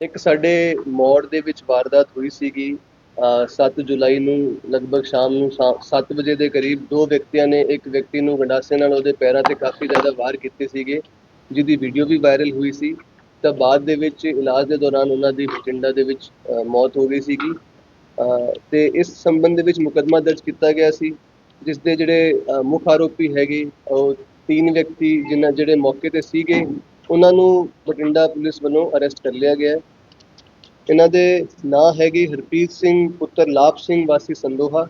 ਇੱਕ ਸਾਡੇ ਮੋੜ ਦੇ ਵਿੱਚ ਵਾਰਦਾਤ ਹੋਈ ਸੀਗੀ ਅ, 7 ਜੁਲਾਈ ਨੂੰ ਲਗਭਗ ਸ਼ਾਮ ਨੂੰ 7 ਵਜੇ ਦੇ ਕਰੀਬ ਦੋ ਵਿਅਕਤੀਆਂ ਨੇ ਇੱਕ ਵਿਅਕਤੀ ਨੂੰ ਗੰਡਾਸੇ ਨਾਲ ਉਹਦੇ ਪੈਰਾਂ ਤੇ ਕਾਫੀ ਜ਼ਿਆਦਾ ਵਾਰ ਕੀਤੇ ਸੀਗੇ ਜਿਹਦੀ ਵੀਡੀਓ ਵੀ ਵਾਇਰਲ ਹੋਈ ਸੀ। ਤਾਂ ਬਾਅਦ ਦੇ ਵਿੱਚ ਇਲਾਜ ਦੇ ਦੌਰਾਨ ਉਹਨਾਂ ਦੀ ਬਠਿੰਡਾ ਦੇ ਵਿੱਚ ਮੌਤ ਹੋ ਗਈ ਸੀਗੀ। ਅ, ਤੇ ਇਸ ਸੰਬੰਧ ਦੇ ਵਿੱਚ ਮੁਕੱਦਮਾ ਦਰਜ ਕੀਤਾ ਗਿਆ ਸੀ ਜਿਸ ਦੇ ਜਿਹੜੇ ਮੁੱਖ ਆਰੋਪੀ ਹੈਗੇ ਉਹ ਤਿੰਨ ਵਿਅਕਤੀ ਜਿਨ੍ਹਾਂ ਜਿਹੜੇ ਮੌਕੇ ਤੇ ਸੀਗੇ ਉਹਨਾਂ ਨੂੰ ਬਠਿੰਡਾ ਪੁਲਿਸ ਵੱਲੋਂ ਅਰੈਸਟ ਕਰ ਲਿਆ ਗਿਆ। ਹੈ ਇਹਨਾਂ ਦੇ ਨਾਂ ਹੈਗੇ ਹਰਪ੍ਰੀਤ ਸਿੰਘ, ਪੁੱਤਰ ਲਾਭ ਸਿੰਘ, ਵਾਸੀ ਸੰਦੋਹਾ।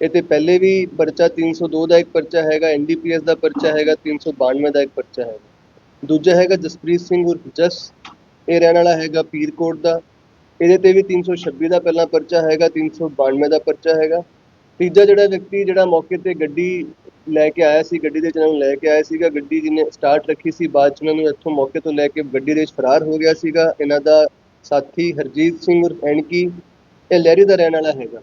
ਇਹ ਤੇ ਪਹਿਲੇ ਵੀ ਪਰਚਾ 302 ਦਾ ਇੱਕ ਪਰਚਾ ਹੈਗਾ ਐਨਡੀਪੀਐਸ ਦਾ ਪਰਚਾ ਹੈਗਾ 392 ਦਾ ਇੱਕ ਪਰਚਾ ਹੈਗਾ। ਦੂਜਾ ਹੈਗਾ ਜਸਪ੍ਰੀਤ ਸਿੰਘ ਉਰਫ ਜਸ, ਇਹ ਰਹਿਣ ਵਾਲਾ ਹੈਗਾ ਪੀਰਕੋਟ ਦਾ। ਇਹਦੇ ਤੇ ਵੀ 326 ਦਾ ਪਹਿਲਾ ਪਰਚਾ ਹੈਗਾ 392 ਦਾ ਪਰਚਾ ਹੈਗਾ। ਤੀਜਾ ਜਿਹੜਾ ਵਿਅਕਤੀ ਜਿਹੜਾ ਮੌਕੇ ਤੇ ਗੱਡੀ ਲੈ ਕੇ ਆਇਆ ਸੀ, ਗੱਡੀ ਦੇ ਵਿੱਚ ਨੂੰ ਲੈ ਕੇ ਆਇਆ ਸੀਗਾ, ਗੱਡੀ ਜਿਹਨੇ ਸਟਾਰਟ ਰੱਖੀ ਸੀ, ਬਾਅਦ ਚ ਉਹਨਾਂ ਨੂੰ ਇੱਥੋਂ ਮੌਕੇ ਤੋਂ ਲੈ ਕੇ ਗੱਡੀ ਦੇ ਵਿੱਚ ਫਰਾਰ ਹੋ ਗਿਆ ਸੀਗਾ। ਇਹਨਾਂ ਦਾ ਸਾਥੀ ਹਰਜੀਤ ਸਿੰਘ ਉਰਫ ਐਨਕੀ, ਇਹ ਲਹਿਰੀ ਦਾ ਰਹਿਣ ਵਾਲਾ ਹੈਗਾ।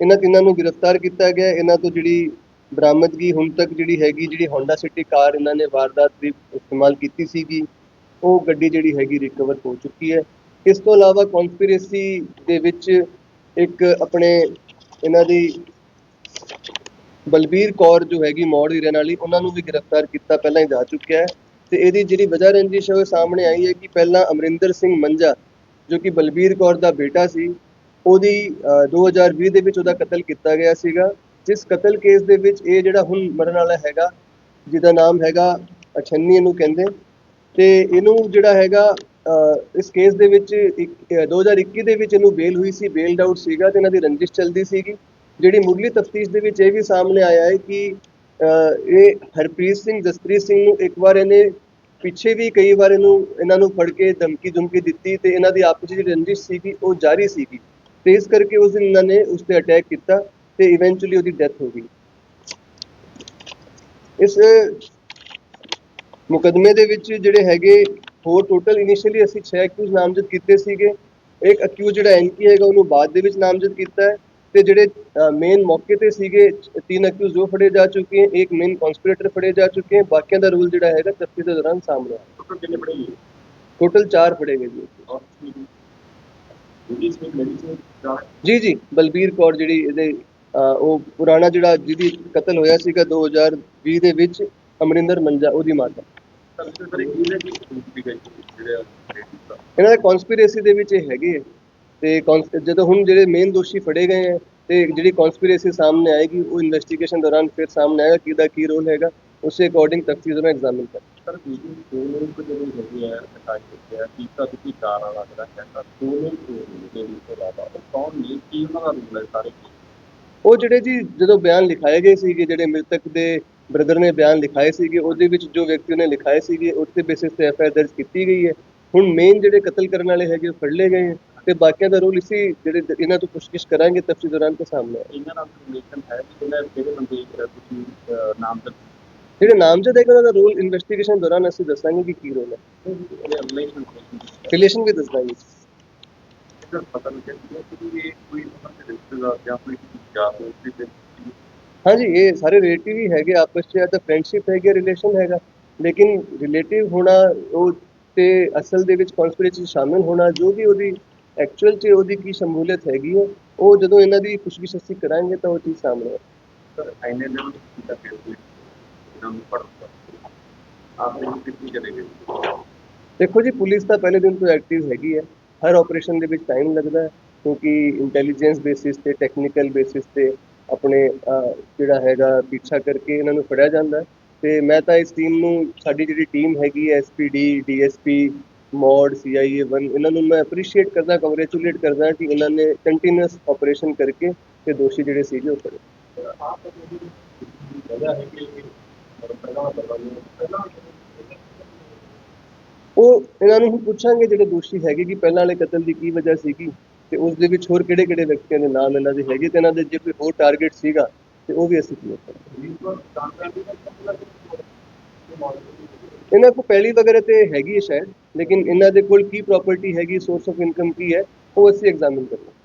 ਇਹਨਾਂ ਤਿੰਨਾਂ ਨੂੰ ਗ੍ਰਿਫਤਾਰ ਕੀਤਾ ਗਿਆ। ਇਹਨਾਂ ਤੋਂ ਜਿਹੜੀ ਬਰਾਮਦਗੀ ਹੁਣ ਤੱਕ ਜਿਹੜੀ ਹੈਗੀ, ਜਿਹੜੀ ਹੋਂਡਾ ਸਿਟੀ ਕਾਰ ਇਹਨਾਂ ਨੇ ਵਾਰਦਾਤ ਦੀ ਇਸਤੇਮਾਲ ਕੀਤੀ ਸੀਗੀ, ਉਹ ਗੱਡੀ ਜਿਹੜੀ ਹੈਗੀ ਰਿਕਵਰ ਹੋ ਚੁੱਕੀ ਹੈ। ਇਸ ਤੋਂ ਇਲਾਵਾ ਕਨਸਪੀਰੇਸੀ ਦੇ ਵਿੱਚ ਇੱਕ ਆਪਣੇ ਇਹਨਾਂ ਦੀ ਬਲਬੀਰ ਕੌਰ ਜੋ ਹੈਗੀ ਮੌੜ ਦੀ ਰਹਿਣ ਵਾਲੀ ਉਹਨਾਂ ਨੂੰ ਵੀ ਗ੍ਰਿਫਤਾਰ ਕੀਤਾ, ਪਹਿਲਾਂ ਹੀ ਜਾ ਚੁੱਕਿਆ ਹੈ। ਤੇ ਇਹਦੀ ਜਿਹੜੀ ਵਜ੍ਹਾ ਰੰਜਿਸ਼ ਹੈ, ਉਹ ਸਾਹਮਣੇ ਆਈ ਹੈ ਕਿ ਪਹਿਲਾਂ ਅਮਰਿੰਦਰ ਸਿੰਘ ਮੰਜਾ ਜੋ ਕਿ ਬਲਬੀਰ ਕੌਰ ਦਾ ਬੇਟਾ ਸੀ ਉਹਦੀ ਅ, 2020 ਦੇ ਵਿੱਚ ਉਹਦਾ ਕਤਲ ਕੀਤਾ ਗਿਆ ਸੀਗਾ। ਜਿਸ ਕਤਲ ਕੇਸ ਦੇ ਵਿੱਚ ਇਹ ਜਿਹੜਾ ਹੁਣ ਮਰਨ ਵਾਲਾ ਹੈਗਾ ਜਿਹਦਾ ਨਾਮ ਹੈਗਾ ਅਛੰਨੀ ਇਹਨੂੰ ਕਹਿੰਦੇ। ਤੇ ਇਹਨੂੰ ਜਿਹੜਾ ਹੈਗਾ ਇਸ ਕੇਸ ਦੇ ਵਿੱਚ ਇੱਕ- ਅ, 2021 ਦੇ ਵਿੱਚ ਇਹਨੂੰ ਬੇਲ ਹੋਈ ਸੀ ਬੇਲਡ ਆਊਟ ਸੀਗਾ ਤੇ ਇਹਨਾਂ ਦੀ ਰੰਜਿਸ਼ ਚੱਲਦੀ ਸੀਗੀ। ਜਿਹੜੀ ਮੁੱਢਲੀ ਤਫਤੀਸ਼ ਦੇ ਵਿੱਚ ਇਹ ਵੀ ਸਾਹਮਣੇ ਆਇਆ ਹੈ ਕਿ ਅ, ਇਹ ਹਰਪ੍ਰੀਤ ਸਿੰਘ ਜਸਪ੍ਰੀਤ ਸਿੰਘ ਨੂੰ ਇੱਕ ਵਾਰ ਇਹਨੇ ਪਿੱਛੇ ਵੀ ਕਈ ਵਾਰ ਇਹਨੂੰ, ਇਹਨਾਂ ਨੂੰ ਫੜ ਕੇ ਧਮਕੀ ਧਮਕੀ ਦਿੱਤੀ ਤੇ ਇਹਨਾਂ ਦੀ ਆਪਸ ਵਿੱਚ ਰੰਜਿਸ਼ ਸੀਗੀ, ਉਹ ਜਾਰੀ ਸੀਗੀ। ਤੇ ਇਸ ਕਰਕੇ ਉਸ ਦਿਨ ਇਹਨਾਂ ਨੇ ਉਸ ਤੇ ਅਟੈਕ ਕੀਤਾ ਤੇ ਇਵੈਂਚੁਅਲੀ ਉਹਦੀ ਡੈਥ ਹੋ ਗਈ। ਇਸ ਮੁਕਦਮੇ ਦੇ ਵਿੱਚ ਜਿਹੜੇ ਹੈਗੇ, ਹੋਰ ਟੋਟਲ ਇਨੀਸ਼ੀਅਲੀ ਅਸੀਂ 6 ਅਕਿਊਜ਼ ਨਾਮਜ਼ਦ ਕੀਤੇ ਸੀਗੇ। ਇੱਕ ਅਕਿਊਜ਼ ਜਿਹੜਾ ਐਨਕੀ ਹੈਗਾ, ਉਹਨੂੰ ਬਾਅਦ ਦੇ ਵਿੱਚ ਨਾਮਜ਼ਦ ਕੀਤਾ ਹੈ। ਤੇ ਜਿਹੜੇ ਮੇਨ ਮੌਕੇ ਤੇ ਸੀਗੇ ਤਿੰਨ ਅਕਿਊਜ਼ ਉਹ ਫੜੇ ਜਾ ਚੁੱਕੇ ਹਨ ਇੱਕ ਮੇਨ ਕਨਸਪੀਰੇਟਰ ਫੜੇ ਜਾ ਚੁੱਕੇ ਹਨ ਬਾਕੀਆਂ ਦਾ ਰੂਲ ਜਿਹੜਾ ਹੈਗਾ ਤਫਤੀਸ਼ ਦੇ ਦੌਰਾਨ ਸਾਹਮਣੇ ਟੋਟਲ ਕਿੰਨੇ ਟੋਟਲ 4 ਫੜੇ ਗਏ ਜੀ। ਜੀ ਜੀ ਬਲਬੀਰ ਕੌਰ ਜਿਹੜੀ ਇਹਦੇ ਉਹ ਪੁਰਾਣਾ ਜਿਹੜਾ ਜਿਹਦੀ ਕਤਲ ਹੋਇਆ ਸੀਗਾ 2020 ਦੇ ਵਿੱਚ ਅਮਰਿੰਦਰ ਮੰਜਾ ਉਹਦੀ ਮਾਤਾ। ਇਹਨਾਂ ਦੇ ਕਨਸਪੀਰੇਸੀ ਦੇ ਵਿੱਚ ਇਹ ਹੈਗੇ ਹੈ। ਤੇ ਜਦੋਂ ਹੁਣ ਜਿਹੜੇ ਮੇਨ ਦੋਸ਼ੀ ਫੜੇ ਗਏ ਹੈ ਤੇ ਜਿਹੜੀ ਕਨਸਪੀਰੇਸੀ ਸਾਹਮਣੇ ਆਏਗੀ ਉਹ ਇਨਵੈਸਟੀਗੇਸ਼ਨ ਦੌਰਾਨ ਫਿਰ ਸਾਹਮਣੇ ਆਏਗਾ ਕਿਹਦਾ ਕੀ ਰੋਲ ਹੈਗਾ ਉਸੇ ਅਕੋਰਡਿੰਗ ਤਫਤੀਸ਼ ਨੂੰ ਐਗਜ਼ਾਮਿਨ ਕਰ ਸਰ ਦੂਜੀ ਦੋ ਲੋਕ ਜਿਹੜੇ ਹੈਗੇ ਆ ਅਟੈਕ ਕੀਤੇ ਆ ਤੀਸਰਾ ਤੁਸੀਂ ਕਾਰ ਵਾਲਾ ਜਿਹੜਾ ਕਹਿੰਦਾ ਦੋ ਲੋਕ ਜਿਹੜੇ ਤੋਂ ਇਲਾਵਾ ਉਹ ਕੌਣ ਨੇ ਕੀ ਉਹਨਾਂ ਦਾ ਰੋਲ ਹੈ ਸਾਰੇ ਉਹ ਜਿਹੜੇ ਜੀ ਜਦੋਂ ਬਿਆਨ ਲਿਖਾਏ ਗਏ ਸੀਗੇ ਜਿਹੜੇ ਮ੍ਰਿਤਕ ਦੇ ਬ੍ਰਦਰ ਨੇ ਬਿਆਨ ਲਿਖਾਏ ਸੀਗੇ ਉਹਦੇ ਵਿੱਚ ਜੋ ਵਿਅਕਤੀ ਨੇ ਲਿਖਾਏ ਸੀਗੇ ਉਸਦੇ ਬੇਸਿਸ ਤੇ ਐਫਆਈਆਰ ਦਰਜ ਕੀਤੀ ਗਈ ਹੈ। ਹੁਣ ਮੇਨ ਜਿਹੜੇ ਕਤਲ ਕਰਨ ਵਾਲੇ ਹੈਗੇ ਉਹ ਫੜ ਲਏ ਗਏ ਹੈ। ਤੇ ਬਾਕੀਆਂ ਦਾ ਰੋਲ ਇਸੀ ਜਿਹੜੇ ਇਹਨਾਂ ਤੋਂ ਪੁੱਛਗਿੱਛ ਕਰਾਂਗੇ ਤਫਤੀਸ਼ ਦੌਰਾਨ ਤੇ ਸਾਹਮਣੇ। ਆਏਗਾ ਇਹਨਾਂ ਨਾਲ ਰਿਲੇਸ਼ਨ ਹੈ ਕਿ ਜਿਹੜੇ ਜਿਹੜੇ ਬੰਦੇ ਅਹ, ਤੁਸੀਂ ਅਹ, ਨਾਮ ਦਾ ਜਿਹੜੇ ਨਾਮਜ਼ਦ ਹੈਗੇ ਉਹਨਾਂ ਦਾ ਰੋਲ ਇਨਵੈਸਟੀਗੇਸ਼ਨ ਦੌਰਾਨ ਅਸੀਂ ਦੱਸਾਂਗੇ ਕਿ ਕੀ ਰੋਲ ਹੈ। ਰਿਲੇਸ਼ਨ ਰਿਲੇਸ਼ਨ ਵੀ ਦੱਸ ਦਾਂਗੇ ਸਰ ਪਤਾ ਨਹੀਂ ਚੱਲਿਆ ਕਿ ਇਹ ਕੋਈ ਉਹਨਾਂ ਦੇ ਰਿਸ਼ਤੇਦਾਰ ਜਾਂ ਕੋਈ ਯਾਰ ਦੋਸਤ ਦੇ ਹਾਂਜੀ ਇਹ ਸਾਰੇ ਰਿਲੇਟਿਵ ਹੀ ਹੈਗੇ ਆਪਸ 'ਚ ਤਾਂ ਫਰੈਂਡਸ਼ਿਪ ਹੈਗੀ ਰਿਲੇਸ਼ਨ ਹੈਗਾ। ਲੇਕਿਨ ਰਿਲੇਟਿਵ ਹੋਣਾ ਉਹ ਤੇ ਅਸਲ ਦੇ ਵਿੱਚ ਕਨਸਪੀਰੇਸੀ ਸ਼ਾਮਿਲ ਹੋਣਾ ਜੋ ਵੀ ਉਹਦੀ ਐਕਚੁਅਲ 'ਚ ਉਹਦੀ ਕੀ ਸ਼ਮੂਲੀਅਤ ਹੈਗੀ ਹੈ ਉਹ ਜਦੋਂ ਇਹਨਾਂ ਦੀ ਪੁੱਛਗਿੱਛ ਅਸੀਂ ਕਰਾਂਗੇ ਤਾਂ ਉਹ ਚੀਜ਼ ਸਾਹਮਣੇ ਸਰ ਐਨੇ ਦਿਨ ਕੀਤਾ ਫਿਰ ਵੀ ਇਹਨਾਂ ਨੂੰ ਪੜ੍ਹਦਾ ਆਪ ਨੂੰ ਕਿੰਨੀ ਚਲੇ ਗਏ? ਦੇਖੋ ਜੀ ਪੁਲਿਸ ਤਾਂ ਪਹਿਲੇ ਦਿਨ ਤੋਂ ਐਕਟਿਵ ਹੈਗੀ ਹੈ। ਹਰ ਆਪਰੇਸ਼ਨ ਦੇ ਵਿੱਚ ਟਾਈਮ ਲੱਗਦਾ ਹੈ ਕਿਉਂਕਿ ਇੰਟੈਲੀਜੈਂਸ ਬੇਸਿਸ ਤੇ ਟੈਕਨੀਕਲ ਬੇਸਿਸ ਤੇ ਆਪਣੇ ਜਿਹੜਾ ਹੈਗਾ ਪਿੱਛਾ ਕਰਕੇ ਇਹਨਾਂ ਨੂੰ ਫੜਿਆ ਜਾਂਦਾ ਹੈ। ਤੇ ਮੈਂ ਤਾਂ ਇਸ ਟੀਮ ਨੂੰ ਸਾਡੀ ਜਿਹੜੀ ਟੀਮ ਹੈਗੀ ਐਸਪੀਡੀ ਡੀਐਸਪੀ ਮੋਡ ਸੀਆਈਏ 1 ਇਹਨਾਂ ਨੂੰ ਮੈਂ ਅਪਰੀਸ਼ੀਏਟ ਕਰਦਾ ਕੰਗ੍ਰੈਚੁਲੇਟ ਕਰਦਾ ਕਿ ਇਹਨਾਂ ਨੇ ਕੰਟੀਨਿਊਸ ਆਪਰੇਸ਼ਨ ਕਰਕੇ ਤੇ ਦੋਸ਼ੀ ਜਿਹੜੇ ਸੀਗੇ ਉਹ ਫੜੇ। ਉਹ ਇਹਨਾਂ ਨੂੰ ਪੁੱਛਾਂਗੇ ਜਿਹੜੇ ਦੋਸ਼ੀ ਹੈਗੇ ਕਿ ਪਹਿਲਾਂ ਵਾਲੇ ਕਤਲ ਦੀ ਕੀ ਵਜ੍ਹਾ ਸੀਗੀ ਤੇ ਉਸ ਦੇ ਵਿੱਚ ਹੋਰ ਕਿਹੜੇ ਕਿਹੜੇ ਵਿਅਕਤੀਆਂ ਦੇ ਨਾਮ ਇਹਨਾਂ ਦੇ ਹੈਗੇ ਤੇ ਇਹਨਾਂ ਦੇ ਜੇ ਕੋਈ ਹੋਰ ਟਾਰਗੇਟ ਸੀਗਾ ਤੇ ਉਹ ਵੀ ਅਸੀਂ ਕਲੀਅਰ ਕਰਾਂਗੇ। ਇਹਨਾਂ ਕੋਲ ਪਹਿਲੀ ਵਗੈਰਾ ਤੇ ਹੈਗੀ ਹੈ ਸ਼ਾਇਦ, ਲੇਕਿਨ ਇਹਨਾਂ ਦੇ ਕੋਲ ਕੀ ਪ੍ਰਾਪਰਟੀ ਹੈਗੀ ਸੋਰਸ ਆਫ ਇਨਕਮ ਕੀ ਹੈ, ਉਹ ਅਸੀਂ ਐਗਜ਼ਾਮਿਨ ਕਰਾਂਗੇ।